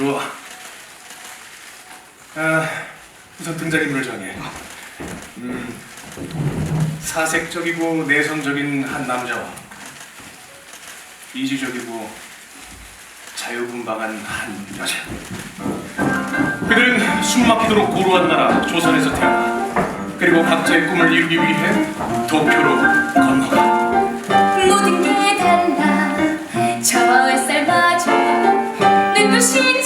좋아. 아, 우선 등장인물을 정해. 음, 사색적이고 내성적인 한 남자와 이지적이고 자유분방한 한 여자. 그들은 숨막히도록 고루한 나라 조선에서 태어나 그리고 각자의 꿈을 이루기 위해 도쿄로 건너가. 모든 게 달라 저 햇살 마저 눈부신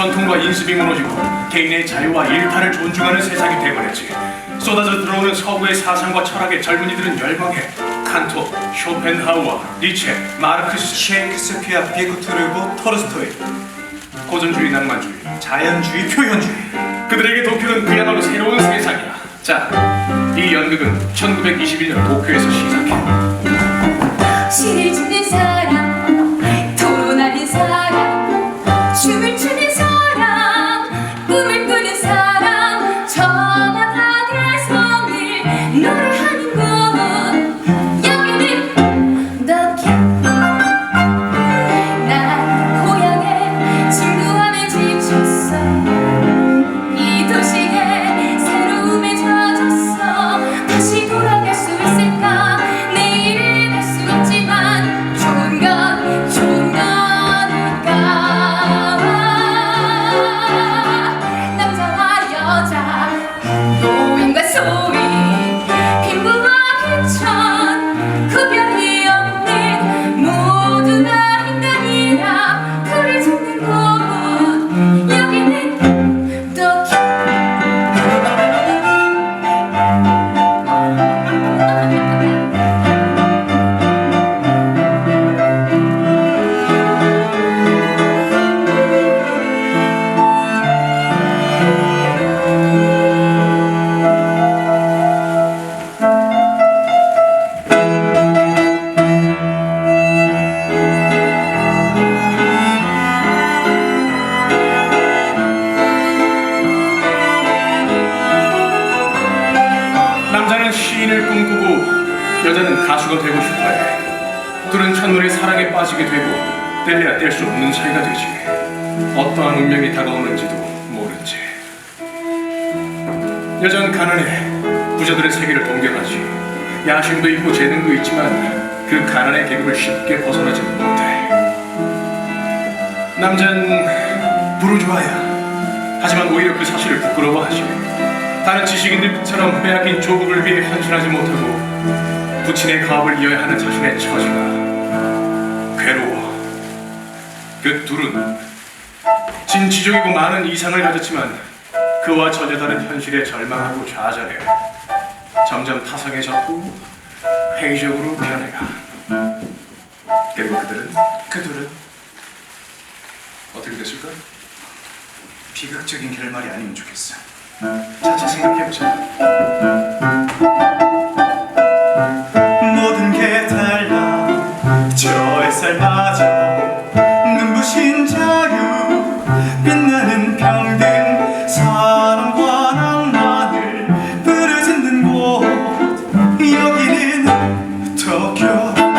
전통과 인습이 무너지고 개인의 자유와 일탈을 존중하는 세상이 되버렸지. 쏟아져 들어오는 서구의 사상과 철학에 젊은이들은 열광해. 칸토, 쇼펜하우어, 니체, 마르크스, 셰익스피어, 비쿠트르고, 토르스토이, 고전주의, 낭만주의. 자연주의, 표현주의. 그들에게 도쿄는 그야말로 새로운 세상이야. 자, 이 연극은 1921년 도쿄에서 시작해. 짓 시인을 꿈꾸고 여자는 가수가 되고 싶어해. 둘은 첫눈에 사랑에 빠지게 되고 뗄래야 뗄 수 없는 사이가 되지. 어떠한 운명이 다가오는지도 모르지. 여자는 가난해. 부자들의 세계를 동경하지. 야심도 있고 재능도 있지만 그 가난의 계급을 쉽게 벗어나지 못해. 남자는 부르주아야. 하지만 오히려 그 사실을 부끄러워하지. 다른 지식인들처럼 빼앗긴 조국을 위해 헌신하지 못하고 부친의 가업을 이어야 하는 자신의 처지가 괴로워. 그 둘은 진취적이고 많은 이상을 가졌지만 그와 전혀 다른 현실에 절망하고 좌절해 점점 타성해졌고 회의적으로 변해가. 그리고 그들은 그들은 어떻게 됐을까? 비극적인 결말이 아니면 좋겠어. 자칫 생각해보자. 모든 게 달라. 저 햇살 마저 눈부신 자유. 빛나는 평등 사랑과 낭만을 부르짖는 곳 여기는 도쿄.